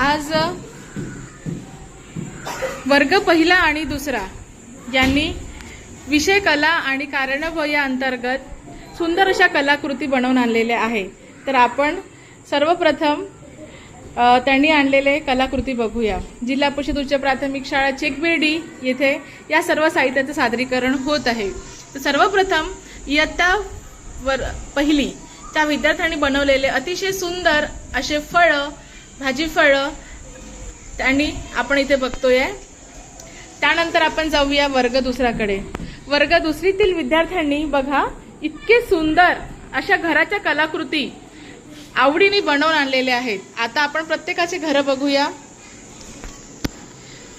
आज वर्ग पहिला आणि दुसरा. यांनी विषय कला आणि कारणभ या अंतर्गत सुंदर अशा कलाकृती बनवून आणलेल्या आहे. तर आपण सर्वप्रथम त्यांनी आणलेले कलाकृती बघूया. जिल्हा परिषद उच्च प्राथमिक शाळा चेकबिर्डी येथे या सर्व साहित्याचं सादरीकरण होत आहे. तर सर्वप्रथम इयत्ता वर पहिली. त्या विद्यार्थ्यांनी बनवलेले अतिशय सुंदर असे फळं भाजीफळं त्यांनी आपण इथे बघतोय. त्यानंतर आपण जाऊया वर्ग दुसऱ्याकडे वर्ग दुसरीतील विद्यार्थ्यांनी बघा इतके सुंदर अशा घराच्या कलाकृती आवडीने बनवून आणलेल्या आहेत. आता आपण प्रत्येकाचे घरं बघूया.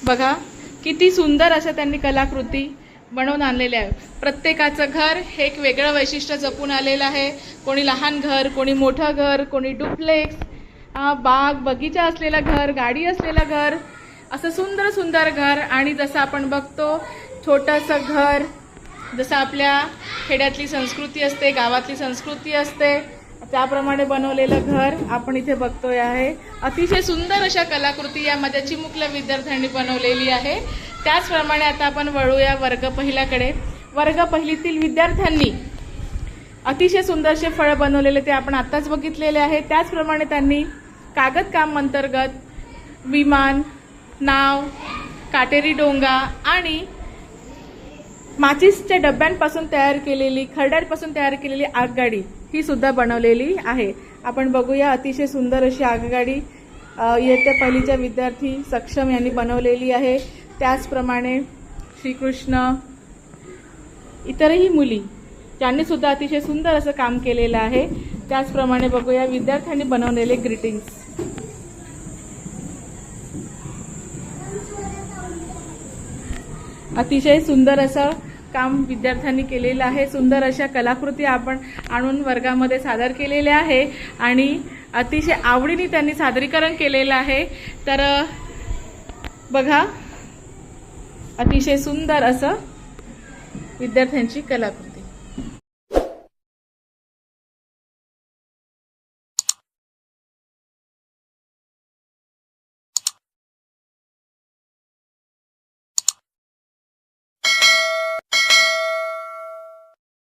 बघा किती सुंदर अशा त्यांनी कलाकृती बनवून आणलेल्या आहे प्रत्येकाचं घर हे एक वेगळं वैशिष्ट्य जपून आलेलं आहे. कोणी लहान घर कोणी मोठं घर कोणी डुप्लेक्स. बाग बगीचा असलेलं घर गाडी असलेलं घर असं सुंदर सुंदर घर. आणि जसं आपण बघतो छोटंसं घर जसं आपल्या खेड्यातली संस्कृती असते गावातली संस्कृती असते त्याप्रमाणे बनवलेलं घर आपण इथे बघतोय आहे. अतिशय सुंदर अशा कलाकृती या माझ्या चिमुकल्या विद्यार्थ्यांनी बनवलेली आहे. त्याचप्रमाणे आता आपण वळूया वर्ग पहिल्याकडे. वर्ग पहिलीतील विद्यार्थ्यांनी अतिशय सुंदरसे फळं बनवलेले ते आपण आत्ताच बघितलेले आहे. त्याचप्रमाणे त्यांनी कागदकाम अंतर्गत विमान नाव काटेरी डोंगा आणि माचीसच्या डब्यांपासून तयार केलेली खरड्यांपासून तयार केलेली आगगाडी ही सुद्धा बनवलेली आहे. आपण बघूया अतिशय सुंदर अशी आगगाडी येत्या इयत्ता पहिलीच्या विद्यार्थी सक्षम यांनी बनवलेली आहे. त्याचप्रमाणे श्रीकृष्ण इतरही मुली ज्यांनी सुद्धा अतिशय सुंदर असं काम केलेलं आहे. त्याचप्रमाणे बघूया विद्यार्थ्यांनी बनवलेले ग्रीटिंग्स अतिशय सुंदर असं काम विद्यार्थ्यांनी केलेलं आहे. सुंदर अशा कलाकृती आपण आणून वर्गामध्ये सादर केलेल्या आहे आणि अतिशय आवडीने त्यांनी सादरीकरण केलेलं आहे. तर बघा अतिशय सुंदर असं विद्यार्थ्यांची कलाकृती.